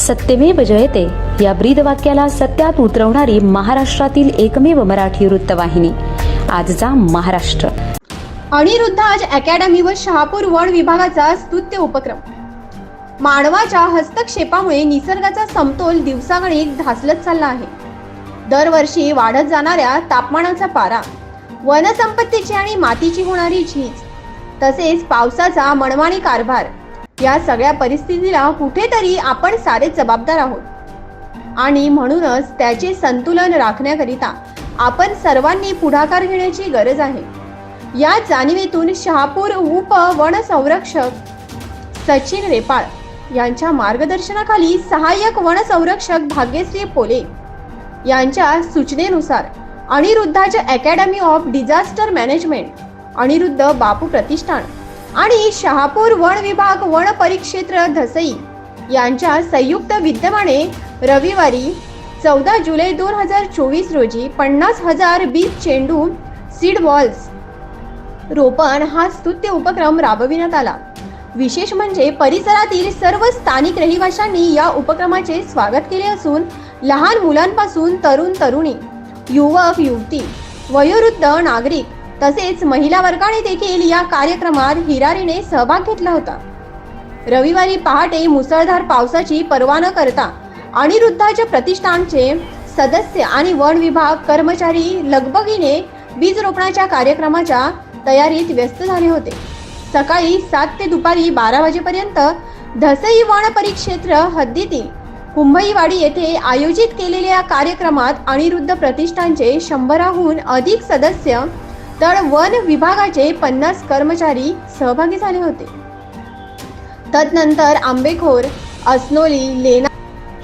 सत्यमेव जयते. या ब्रीद वाक्याला सत्यात उतरवणारी महाराष्ट्रातील एकमेव मराठी वृत्तवाहिनी. आजचा महाराष्ट्र. अनिरुद्ध आज अकॅडमी व शहापूर वन विभागाचा स्तुत्य उपक्रम. मानवाच्या हस्तक्षेपामुळे निसर्गाचा समतोल दिवसागणिक ढासलत चालला आहे. दरवर्षी वाढत जाणाऱ्या तापमानाचा पारा वनसंपत्तीची आणि मातीची होणारी झीज तसेच पावसाचा मनमानी कारभार या सगळ्या परिस्थितीला कुठेतरी आपण सारे जबाबदार आहोत. आणि म्हणूनच त्याचे संतुलन राखण्याकरिता आपण सर्वांनी पुढाकार घेण्याची गरज आहे. या जाणीवेतून शहापूर उप वन संरक्षक सचिन रेपाळ यांच्या मार्गदर्शनाखाली सहाय्यक वन संरक्षक भाग्यश्री पोले यांच्या सूचनेनुसार अनिरुद्धाच्या academy of disaster management Aniruddha Bapu Pratishthan आणि शहापूर वन विभाग वन परिक्षेत्र धसई यांच्या संयुक्त विद्यमाने रविवारी चौदा जुलै दोन हजार चोवीस रोजी पन्नास हजार बीज चेंडू सीड बॉल्स रोपण हा स्तुत्य उपक्रम राबविण्यात आला. विशेष म्हणजे परिसरातील सर्व स्थानिक रहिवाशांनी या उपक्रमाचे स्वागत केले असून लहान मुलांपासून तरुण तरुणी युवक युवती वयोवृद्ध नागरिक तसेच महिला वर्गाने देखील या कार्यक्रमात हिरारीने सहभाग घेतला होता. रविवारी पहाटे मुसळधार पावसाची पर्वा न करता अनिरुद्धाच्या प्रतिष्ठानचे सदस्य आणि वन विभाग कर्मचारी लगबगीने बीज रोपणाच्या कार्यक्रमाच्या तयारीत व्यस्त झाले होते. सकाळी सात ते दुपारी बारा वाजेपर्यंत धसई वन परिक्षेत्र हद्दीतील कुंभईवाडी येथे आयोजित केलेल्या कार्यक्रमात अनिरुद्ध प्रतिष्ठानचे शंभराहून अधिक सदस्य तर वन विभागाचे पन्नास कर्मचारी सहभागी झाले होते. तदनंतर आंबेखोर अस्नोली लेना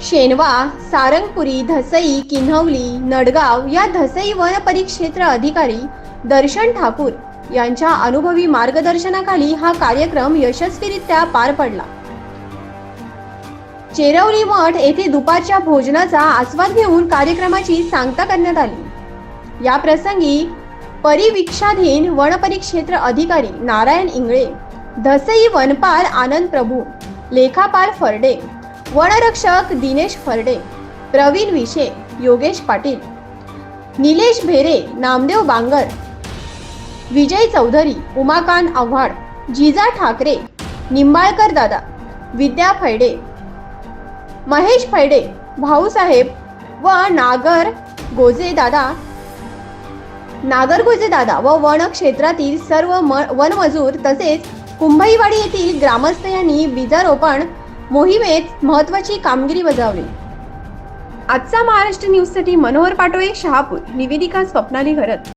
शेनवा सारंगपुरी धसई किन्हवली नडगाव या धसई वन परिक्षेत्र अधिकारी दर्शन ठाकूर यांच्या अनुभवी मार्गदर्शनाखाली हा कार्यक्रम यशस्वीरित्या पार पडला. चेरवली मठ येथे दुपारच्या भोजनाचा आस्वाद घेऊन कार्यक्रमाची सांगता करण्यात आली. या प्रसंगी परिवीक्षाधीन वनपरिक्षेत्र अधिकारी नारायण इंगळे धसई वनपाल आनंद प्रभू लेखापाल फरडे वनरक्षक दिनेश फरडे प्रवीण विशे योगेश पाटील निलेश भेरे नामदेव बांगर विजय चौधरी उमाकांत आव्हाड जिजा ठाकरे निंबाळकर दादा विद्या फैडे महेश फैडे भाऊसाहेब व नागर गोजे दादा नागर दादा व वन क्षेत्रातील सर्व म वनमजूर तसेच कुंभईवाडी येथील ग्रामस्थ यांनी बीजारोपण मोहिमेत महत्वाची कामगिरी बजावली. आजचा महाराष्ट्र न्यूजसाठी मनोहर पाटोळे शहापूर निवेदिका स्वप्नाली घरत